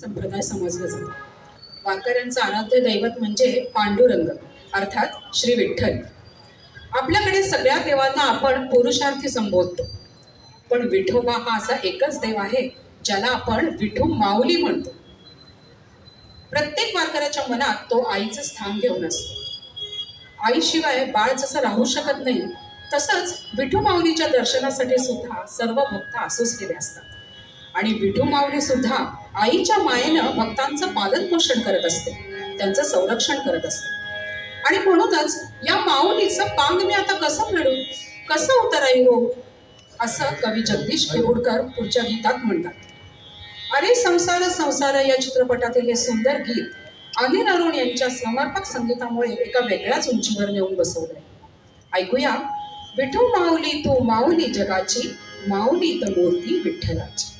संप्रदाय समजला जातो. वारकऱ्यांचं आराध्य दैवत म्हणजे पांडुरंग अर्थात श्री विठ्ठल. आपल्याकडे सगळ्या देवांना आपण पुरुषार्थी संबोधतो. पण विठोबा हा असा एकच देव आहे ज्याला आपण विठू माऊली म्हणतो. प्रत्येक वारकऱ्याच्या मनात तो आईचं स्थान घेऊन असतो. आईशिवाय बाळ जसं राहू शकत नाही तसंच विठू माऊलीच्या दर्शनासाठी सुद्धा सर्व भक्त आसुसलेले असतात. आणि विठू माऊली सुद्धा आईच्या मायेनं भक्तांचं पालन पोषण करत असते. त्यांचं संरक्षण करत असते. आणि म्हणूनच या माऊलीचं पांग मी आता कसं मिळू कसं उतराई हो? असं कवी जगदीश केवडकर पुढच्या गीतात म्हणतात. अरे संसार संसार या चित्रपटातील हे सुंदर गीत. अनिल अरुण यांच्या समर्पक संगीतामुळे एका वेगळ्याच उंचीवर नेऊन बसवलंय. ऐकूया. विठू माऊली तू माऊली जगाची माऊली त मूर्ती विठ्ठलाची.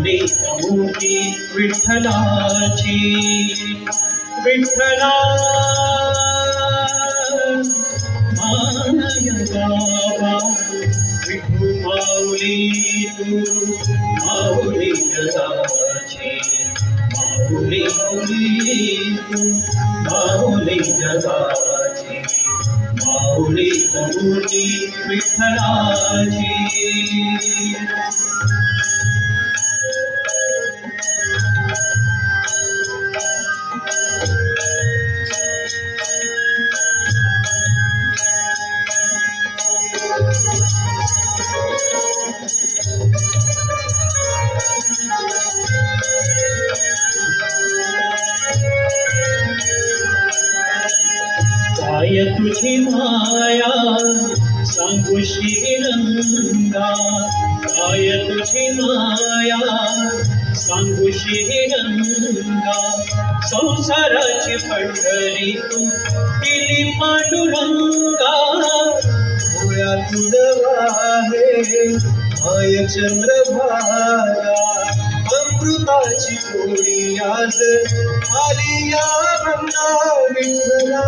माऊली मूर्ती विठ्ठलाची विठ्ठला मानय गावा विठू माऊली तू माऊली जगाची माऊली माऊली तू माऊली जगाची माऊली मूर्ती विठ्ठलाची खुशी रंगा काय तुझी माया सांगू रंगा संसाराची पंढरी तू केली पांडुरंगा. डोळ्या तुडवाहे माय चंद्रभागा अमृताची गोडी आज आली या भन्ना विठ्ठला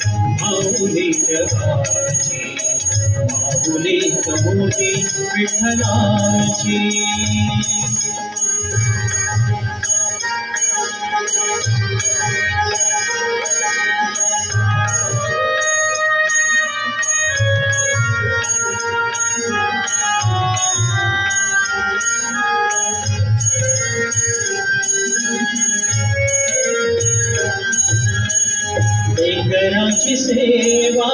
माऊली जगाची माऊली कमोदी विठ्ठलाची. लेकराची सेवा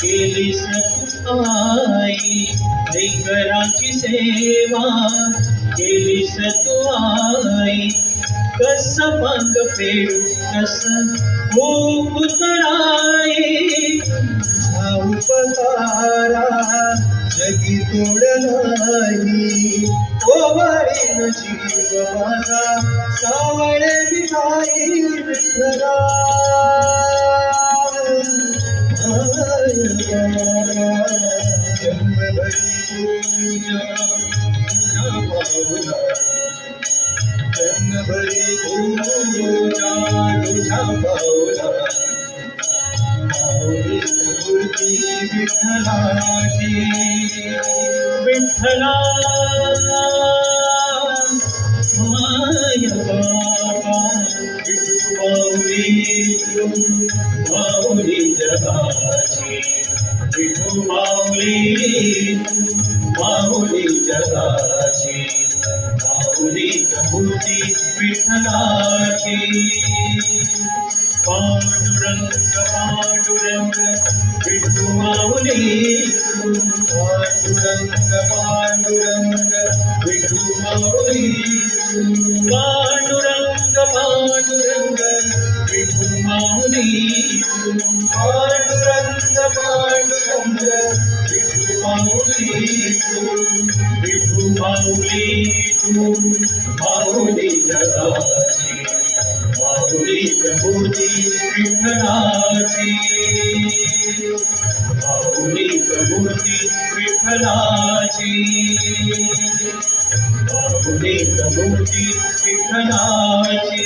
केली सतुआई लेकराची सेवा केली सतुआई कस पांग फेडू कस हो उतराई तुझा उपकारा जगी तोड ओ ओवाळीन जीव माझा सावळे विठाई विठ्ठला विठ्ठलाची विठ्ठला जगाची माऊली मूर्ती विठ्ठलाची पांडुरंग पांडुरंग विठू माऊली पांडुरंग पांडुरंग विठू माऊली पांडुरंग पांडुरंग विठू माऊली पांडुरंग पांडुरंग विठू माऊली विठू माऊली तू माऊली जगाची माऊली मूर्ती विठ्ठलाची माऊली मूर्ती विठ्ठलाची माऊली मूर्ती विठ्ठलाची